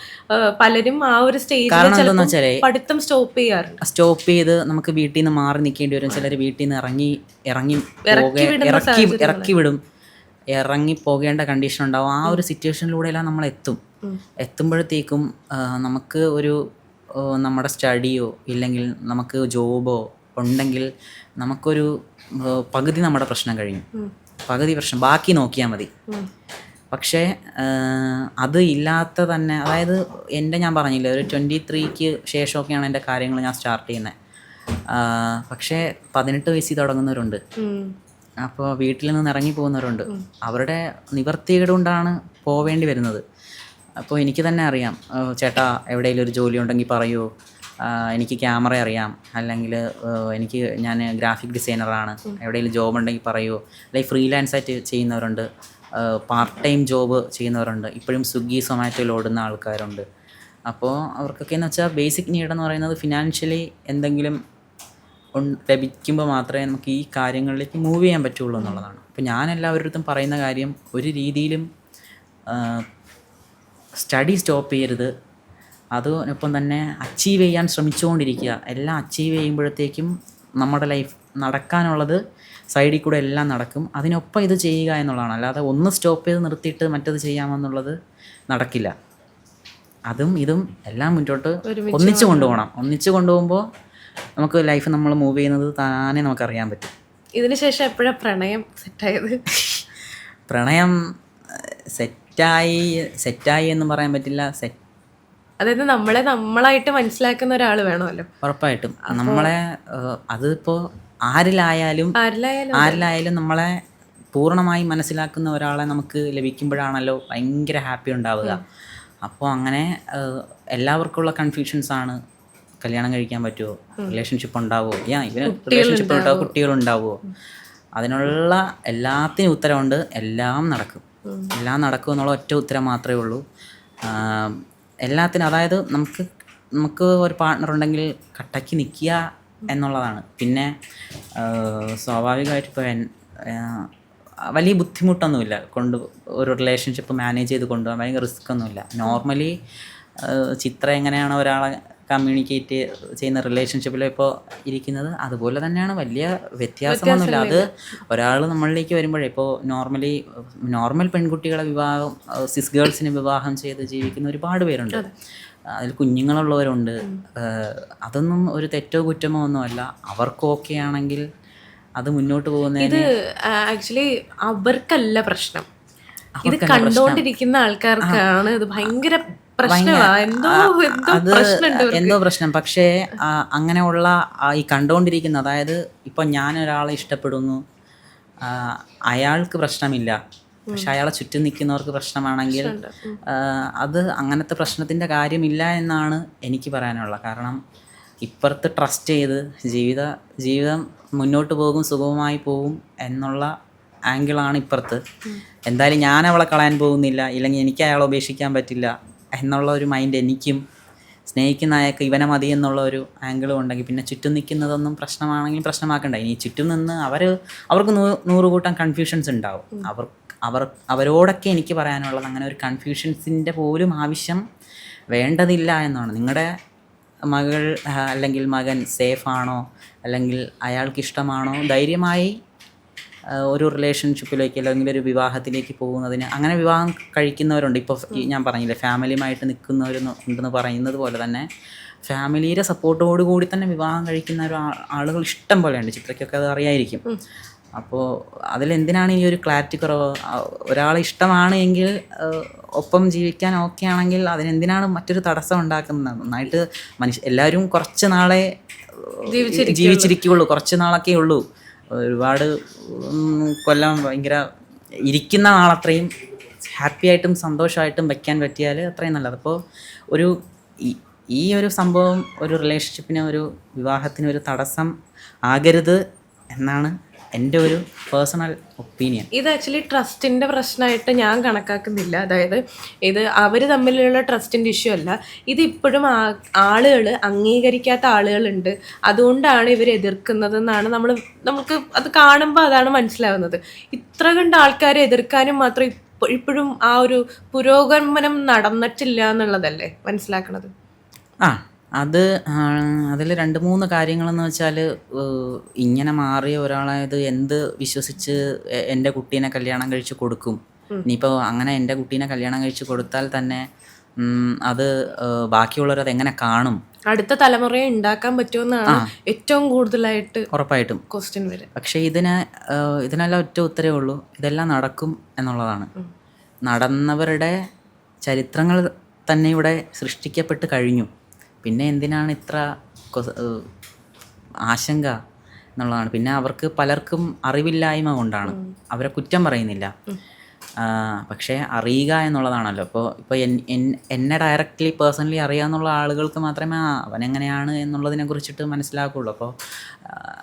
S1: പലരും ആ ഒരു സ്റ്റേജിൽ പഠിത്തം സ്റ്റോപ്പ് ചെയ്യാറുണ്ട്.
S2: സ്റ്റോപ്പ് ചെയ്ത് നമുക്ക് വീട്ടിൽ നിന്ന് മാറി നിൽക്കേണ്ടി വരും. ചിലർ വീട്ടിൽ നിന്ന് ഇറങ്ങി ഇറങ്ങി ഇറക്കി ഇറക്കി വിടും. ഇറങ്ങി പോകേണ്ട കണ്ടീഷൻ ഉണ്ടാവും. ആ ഒരു സിറ്റുവേഷനിലൂടെയെല്ലാം നമ്മൾ എത്തും എത്തുമ്പോഴത്തേക്കും നമുക്ക് ഒരു നമ്മുടെ സ്റ്റഡിയോ ഇല്ലെങ്കിൽ നമുക്ക് ജോബോ ഉണ്ടെങ്കിൽ നമുക്കൊരു പകുതി നമ്മുടെ പ്രശ്നം കഴിഞ്ഞു. പകുതി പ്രശ്നം. ബാക്കി നോക്കിയാൽ മതി. പക്ഷേ അത് ഇല്ലാത്ത തന്നെ അതായത് എന്റെ ഞാൻ പറഞ്ഞില്ല ഒരു ട്വന്റി ത്രീക്ക് ശേഷമൊക്കെയാണ് എന്റെ കാര്യങ്ങൾ ഞാൻ സ്റ്റാർട്ട് ചെയ്യുന്നത്. പക്ഷേ പതിനെട്ട് വയസ്സിൽ തുടങ്ങുന്നവരുണ്ട്. അപ്പോൾ വീട്ടിൽ നിന്ന് ഇറങ്ങി പോകുന്നവരുണ്ട്. അവരുടെ നിവർത്തികേട് കൊണ്ടാണ് പോവേണ്ടി വരുന്നത്. അപ്പോൾ എനിക്ക് തന്നെ അറിയാം. ചേട്ടാ എവിടെയെങ്കിലും ഒരു ജോലി ഉണ്ടെങ്കിൽ പറയൂ. എനിക്ക് ക്യാമറ അറിയാം. അല്ലെങ്കിൽ എനിക്ക് ഞാൻ ഗ്രാഫിക് ഡിസൈനറാണ് എവിടെയെങ്കിലും ജോബ് ഉണ്ടെങ്കിൽ പറയൂ. അല്ലെങ്കിൽ ഫ്രീലാൻസ് ആയിട്ട് ചെയ്യുന്നവരുണ്ട് പാർട്ട് ടൈം ജോബ് ചെയ്യുന്നവരുണ്ട്. ഇപ്പോഴും സ്വിഗ്ഗി സൊമാറ്റോയിൽ ഓടുന്ന ആൾക്കാരുണ്ട്. അപ്പോൾ അവർക്കൊക്കെ എന്ന് വെച്ചാൽ ബേസിക് നീഡ് എന്ന് പറയുന്നത് ഫിനാൻഷ്യലി എന്തെങ്കിലും ലഭിക്കുമ്പോൾ മാത്രമേ നമുക്ക് ഈ കാര്യങ്ങളിലേക്ക് മൂവ് ചെയ്യാൻ പറ്റുള്ളൂ എന്നുള്ളതാണ്. അപ്പോൾ ഞാൻ എല്ലാവരുടെ അടുത്തും പറയുന്ന കാര്യം ഒരു രീതിയിലും സ്റ്റഡി സ്റ്റോപ്പ് ചെയ്യരുത്. അതിനൊപ്പം തന്നെ അച്ചീവ് ചെയ്യാൻ ശ്രമിച്ചുകൊണ്ടിരിക്കുക. എല്ലാം അച്ചീവ് ചെയ്യുമ്പോഴത്തേക്കും നമ്മുടെ ലൈഫ് നടക്കാനുള്ളത് സൈഡിൽ കൂടെ എല്ലാം നടക്കും. അതിനൊപ്പം ഇത് ചെയ്യുക എന്നുള്ളതാണ്. അല്ലാതെ ഒന്ന് സ്റ്റോപ്പ് ചെയ്ത് നിർത്തിയിട്ട് മറ്റത് ചെയ്യാമെന്നുള്ളത് നടക്കില്ല. അതും ഇതും എല്ലാം മുന്നോട്ട് ഒന്നിച്ച് കൊണ്ടുപോകണം. ഒന്നിച്ച് കൊണ്ടുപോകുമ്പോൾ നമുക്ക് ലൈഫ് നമ്മൾ മൂവ് ചെയ്യുന്നത് താനെ നമുക്കറിയാൻ പറ്റും.
S1: ഇതിനുശേഷം എപ്പോഴാണ് എപ്പോഴാ പ്രണയം സെറ്റായത്
S2: പ്രണയം സെറ്റായി സെറ്റായി എന്ന് പറയാൻ പറ്റില്ല. സെറ്റ്
S1: അതായത് നമ്മളെ നമ്മളായിട്ട് മനസ്സിലാക്കുന്ന ഒരാൾ വേണമല്ലോ.
S2: ഉറപ്പായിട്ടും. നമ്മളെ അതിപ്പോ ആരിലായാലും
S1: ആരിലായാലും
S2: നമ്മളെ പൂർണമായി മനസ്സിലാക്കുന്ന ഒരാളെ നമുക്ക് ലഭിക്കുമ്പോഴാണല്ലോ ഭയങ്കര ഹാപ്പി ഉണ്ടാവുക. അപ്പോൾ അങ്ങനെ എല്ലാവർക്കും എല്ലാവർക്കുള്ള കൺഫ്യൂഷൻസ് ആണ്. കല്യാണം കഴിക്കാൻ പറ്റുമോ റിലേഷൻഷിപ്പ് ഉണ്ടാവുമോ യാ ഇവന് റിലേഷൻഷിപ്പ് ഉണ്ടാവുമോ കുട്ടികളുണ്ടാവുമോ അതിനുള്ള എല്ലാത്തിനും ഉത്തരവുണ്ട്. എല്ലാം നടക്കും. എല്ലാം നടക്കും എന്നുള്ള ഒറ്റ ഉത്തരം മാത്രമേ ഉള്ളൂ. എല്ലാത്തിനും അതായത് നമുക്ക് നമുക്ക് ഒരു പാർട്ട്ണർ ഉണ്ടെങ്കിൽ കട്ടയ്ക്ക് നിൽക്കുക എന്നുള്ളതാണ്. പിന്നെ സ്വാഭാവികമായിട്ട് ഇപ്പോൾ വലിയ ബുദ്ധിമുട്ടൊന്നുമില്ല. കൊണ്ട് ഒരു റിലേഷൻഷിപ്പ് മാനേജ് ചെയ്ത് കൊണ്ടുപോകാൻ ഭയങ്കര റിസ്ക് ഒന്നുമില്ല. നോർമലി ചിത്രം എങ്ങനെയാണ് ഒരാളെ കമ്മ്യൂണിക്കേറ്റ് ചെയ്യുന്ന റിലേഷൻഷിപ്പിൽ ഇപ്പോൾ ഇരിക്കുന്നത് അതുപോലെ തന്നെയാണ്. വലിയ വ്യത്യാസമൊന്നുമില്ല. അത് ഒരാൾ നമ്മളിലേക്ക് വരുമ്പോഴേ ഇപ്പോൾ നോർമലി നോർമൽ പെൺകുട്ടികളെ വിവാഹം സിസ് ഗേൾസിനെ വിവാഹം ചെയ്ത് ജീവിക്കുന്ന ഒരുപാട് പേരുണ്ട്. അതിൽ കുഞ്ഞുങ്ങളുള്ളവരുണ്ട്. അതൊന്നും ഒരു തെറ്റോ കുറ്റമോ ഒന്നുമല്ല. അവർക്ക് ഓക്കെ ആണെങ്കിൽ അത് മുന്നോട്ട് പോകുന്ന
S1: ഇത് ആക്ച്വലി അവർക്കല്ല പ്രശ്നം. ഇത് കണ്ടോണ്ടിരിക്കുന്ന ആൾക്കാർക്കാണ് ഇത് ഭയങ്കര
S2: അത് എന്തോ പ്രശ്നം. പക്ഷേ അങ്ങനെയുള്ള ഈ കണ്ടുകൊണ്ടിരിക്കുന്ന അതായത് ഇപ്പം ഞാൻ ഒരാളെ ഇഷ്ടപ്പെടുന്നു. അയാൾക്ക് പ്രശ്നമില്ല. പക്ഷെ അയാളെ ചുറ്റും നിൽക്കുന്നവർക്ക് പ്രശ്നമാണെങ്കിൽ അത് അങ്ങനത്തെ പ്രശ്നത്തിന്റെ കാര്യമില്ല എന്നാണ് എനിക്ക് പറയാനുള്ള കാരണം ഇപ്പുറത്ത് ട്രസ്റ്റ് ചെയ്ത് ജീവിത ജീവിതം മുന്നോട്ട് പോകും സുഗമമായി പോകും എന്നുള്ള ആംഗിളാണ് ഇപ്പുറത്ത്. എന്തായാലും ഞാൻ അവളെ കളയാൻ പോകുന്നില്ല. ഇല്ലെങ്കിൽ എനിക്ക് അയാളെ ഉപേക്ഷിക്കാൻ പറ്റില്ല. എന്നുള്ള ഒരു മൈൻഡ് എനിക്കും സ്നേഹിക്കുന്ന അയാൾക്ക് ഇവനെ മതി എന്നുള്ള ഒരു ആംഗിളും ഉണ്ടെങ്കിൽ പിന്നെ ചുറ്റും നിൽക്കുന്നതൊന്നും പ്രശ്നമാണെങ്കിൽ പ്രശ്നമാക്കണ്ട. ഇനി ചുറ്റും നിന്ന് അവർ അവർക്ക് നൂ നൂറ് കൂട്ടം കൺഫ്യൂഷൻസ് ഉണ്ടാവും അവർ അവർ അവരോടൊക്കെ എനിക്ക് പറയാനുള്ളത് അങ്ങനെ ഒരു കൺഫ്യൂഷൻസിന്റെ പോലും ആവശ്യം വേണ്ടതില്ല എന്നാണ്. നിങ്ങളുടെ മകൾ അല്ലെങ്കിൽ മകൻ സേഫാണോ ആണോ? അല്ലെങ്കിൽ അയാൾക്ക് ഇഷ്ടമാണോ? ധൈര്യമായി ഒരു റിലേഷൻഷിപ്പിലേക്ക് അല്ലെങ്കിൽ ഒരു വിവാഹത്തിലേക്ക് പോകുന്നതിന്. അങ്ങനെ വിവാഹം കഴിക്കുന്നവരുണ്ട്. ഇപ്പോൾ ഞാൻ പറഞ്ഞില്ലേ ഫാമിലിയുമായിട്ട് നിൽക്കുന്നവർ ഉണ്ടെന്ന് പറയുന്നത് പോലെ തന്നെ ഫാമിലിയുടെ സപ്പോർട്ടോട് കൂടി തന്നെ വിവാഹം കഴിക്കുന്ന ഒരു ആളുകൾ ഇഷ്ടം പോലെയുണ്ട്. ചിത്രയ്ക്കൊക്കെ അത് അറിയായിരിക്കും. അപ്പോൾ അതിലെന്തിനാണ് ഈ ഒരു ക്ലാരിറ്റി കുറവ്? ഒരാളെ ഇഷ്ടമാണ് എങ്കിൽ ഒപ്പം ജീവിക്കാൻ ഓക്കെ ആണെങ്കിൽ അതിനെന്തിനാണ് മറ്റൊരു തടസ്സം ഉണ്ടാക്കുന്നത്? നന്നായിട്ട് മനുഷ്യ എല്ലാവരും കുറച്ച് നാളെ ജീവിച്ചിരിക്കുകയുള്ളൂ കുറച്ച് നാളൊക്കെ ഉള്ളൂ. ഒരുപാട് കൊല്ലം ഭയങ്കര ഇരിക്കുന്ന നാളത്രയും ഹാപ്പി ആയിട്ടും സന്തോഷമായിട്ടും വയ്ക്കാൻ പറ്റിയാൽ അത്രയും നല്ലത്. അപ്പോൾ ഒരു ഈ ഒരു സംഭവം ഒരു റിലേഷൻഷിപ്പിന് ഒരു വിവാഹത്തിന് ഒരു തടസ്സം ആകരുത് എന്നാണ് എന്റെ ഒരു പേഴ്സണൽ ഒപ്പീനിയൻ
S1: ഇത് ആക്ച്വലി ട്രസ്റ്റിന്റെ പ്രശ്നമായിട്ട് ഞാൻ കണക്കാക്കുന്നില്ല. അതായത് ഇത് അവർ തമ്മിലുള്ള ട്രസ്റ്റിന്റെ ഇഷ്യൂ അല്ല. ഇത് ഇപ്പോഴും ആളുകൾ അംഗീകരിക്കാത്ത ആളുകളുണ്ട്. അതുകൊണ്ടാണ് ഇവർ എതിർക്കുന്നതെന്നാണ് നമ്മൾ നമുക്ക് അത് കാണുമ്പോൾ അതാണ് മനസ്സിലാവുന്നത്. ഇത്ര കണ്ട് ആൾക്കാരെ എതിർക്കാനും മാത്രം ഇപ്പോഴും ആ ഒരു പുരോഗമനം നടന്നിട്ടില്ല എന്നുള്ളതല്ലേ മനസ്സിലാക്കണത്?
S2: ആ അത് അതിൽ രണ്ട് മൂന്ന് കാര്യങ്ങളെന്ന് വെച്ചാൽ ഇങ്ങനെ മാറിയ ഒരാളായത് എന്ത് വിശ്വസിച്ച് എന്റെ കുട്ടീനെ കല്യാണം കഴിച്ച് കൊടുക്കും? ഇനിയിപ്പോൾ അങ്ങനെ എന്റെ കുട്ടീനെ കല്യാണം കഴിച്ച് കൊടുത്താൽ തന്നെ അത് ബാക്കിയുള്ളവരത് എങ്ങനെ കാണും?
S1: അടുത്ത തലമുറയെ ഉണ്ടാക്കാൻ പറ്റുമെന്നാണ് ഏറ്റവും കൂടുതലായിട്ട്
S2: ഉറപ്പായിട്ടും.
S1: ക്വസ്റ്റ്യൻ വരും
S2: പക്ഷേ ഇതിന് ഇതിനെല്ലാം ഒറ്റ ഉത്തരവേ ഉള്ളൂ. ഇതെല്ലാം നടക്കും എന്നുള്ളതാണ്. നടന്നവരുടെ ചരിത്രങ്ങൾ തന്നെ ഇവിടെ സൃഷ്ടിക്കപ്പെട്ട് കഴിഞ്ഞു. പിന്നെ എന്തിനാണ് ഇത്ര ആശങ്ക എന്നുള്ളതാണ്. പിന്നെ അവർക്ക് പലർക്കും അറിവില്ലായ്മ കൊണ്ടാണ്. അവരെ കുറ്റം പറയുന്നില്ല. പക്ഷേ അറിയുക എന്നുള്ളതാണല്ലോ. ഇപ്പോൾ ഇപ്പോൾ എന്നെ ഡയറക്റ്റ്ലി പേഴ്സണലി അറിയാവുന്നുള്ള ആളുകൾക്ക് മാത്രമേ ആ അവനെങ്ങനെയാണ് എന്നുള്ളതിനെ കുറിച്ചിട്ട് മനസ്സിലാക്കുള്ളൂ. അപ്പോൾ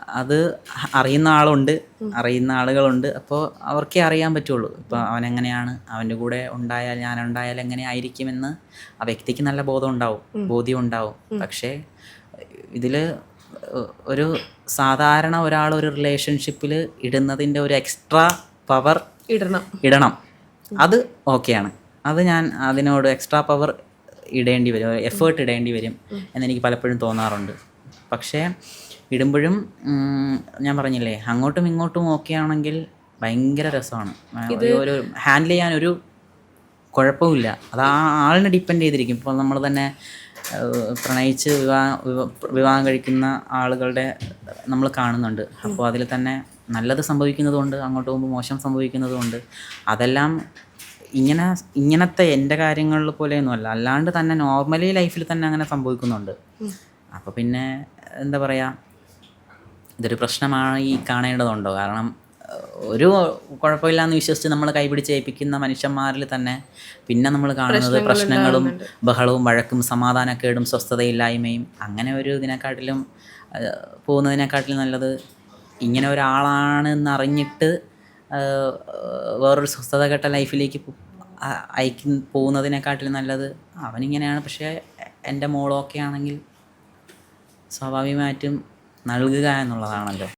S2: അത് അറിയുന്ന ആളുണ്ട് അറിയുന്ന ആളുകളുണ്ട്. അപ്പോൾ അവർക്കേ അറിയാൻ പറ്റുള്ളൂ. ഇപ്പോൾ അവനെങ്ങനെയാണ് അവന്റെ കൂടെ ഉണ്ടായാൽ ഞാൻ ഉണ്ടായാൽ എങ്ങനെ ആയിരിക്കുമെന്ന് ആ വ്യക്തിക്ക് നല്ല ബോധം ഉണ്ടാവും ബോധ്യം ഉണ്ടാവും. പക്ഷേ ഇതിൽ ഒരു സാധാരണ ഒരാൾ ഒരു റിലേഷൻഷിപ്പിൽ ഇടുന്നതിന്റെ ഒരു എക്സ്ട്രാ പവർ
S1: ഇടണം.
S2: ഇടണം. അത് ഓക്കെയാണ് അത് ഞാൻ അതിനോട് എക്സ്ട്രാ പവർ ഇടേണ്ടി വരും. എഫേർട്ട് ഇടേണ്ടി വരും എന്നെനിക്ക് പലപ്പോഴും തോന്നാറുണ്ട്. പക്ഷേ ഇടുമ്പോഴും ഞാൻ പറഞ്ഞില്ലേ അങ്ങോട്ടും ഇങ്ങോട്ടും ഓക്കെ ആണെങ്കിൽ ഭയങ്കര രസമാണ്. ഒരു- ഹാൻഡിൽ ചെയ്യാൻ ഒരു കുഴപ്പമില്ല. അത് ആ ആളിനെ ഡിപ്പെൻഡ് ചെയ്തിരിക്കും. ഇപ്പോൾ നമ്മൾ തന്നെ പ്രണയിച്ച് വിവാഹം വിവാഹം കഴിക്കുന്ന ആളുകളുടെ നമ്മൾ കാണുന്നുണ്ട്. അപ്പോൾ അതിൽ തന്നെ നല്ലത് സംഭവിക്കുന്നതുകൊണ്ട് അങ്ങോട്ട് പോകുമ്പോൾ മോശം സംഭവിക്കുന്നതുകൊണ്ട് അതെല്ലാം ഇങ്ങനെ ഇങ്ങനത്തെ എന്റെ കാര്യങ്ങളിൽ പോലെയൊന്നുമല്ല. അല്ലാണ്ട് തന്നെ നോർമലി ലൈഫിൽ തന്നെ അങ്ങനെ സംഭവിക്കുന്നുണ്ട്. അപ്പോൾ പിന്നെ എന്താ പറയുക ഇതൊരു പ്രശ്നമായി കാണേണ്ടതുണ്ടോ? കാരണം ഒരു കുഴപ്പമില്ലാന്ന് വിശ്വസിച്ച് നമ്മൾ കൈപിടിച്ച് ഏൽപ്പിക്കുന്ന മനുഷ്യന്മാരിൽ തന്നെ പിന്നെ നമ്മൾ കാണുന്നത് പ്രശ്നങ്ങളും ബഹളവും വഴക്കും സമാധാനക്കേടും സ്വസ്ഥതയില്ലായ്മയും അങ്ങനെ ഒരു ഇതിനെക്കാട്ടിലും പോകുന്നതിനെക്കാട്ടിലും നല്ലത് ഇങ്ങനെ ഒരാളാണ് അറിഞ്ഞിട്ട് വേറൊരു സ്വസ്ഥത കെട്ട ലൈഫിലേക്ക് അയക്കും പോകുന്നതിനെക്കാട്ടിലും നല്ലത് അവനിങ്ങനെയാണ്. പക്ഷേ എന്റെ മോളൊക്കെ ആണെങ്കിൽ സ്വാഭാവികമായിട്ടും നൽകുക എന്നുള്ളതാണല്ലോ.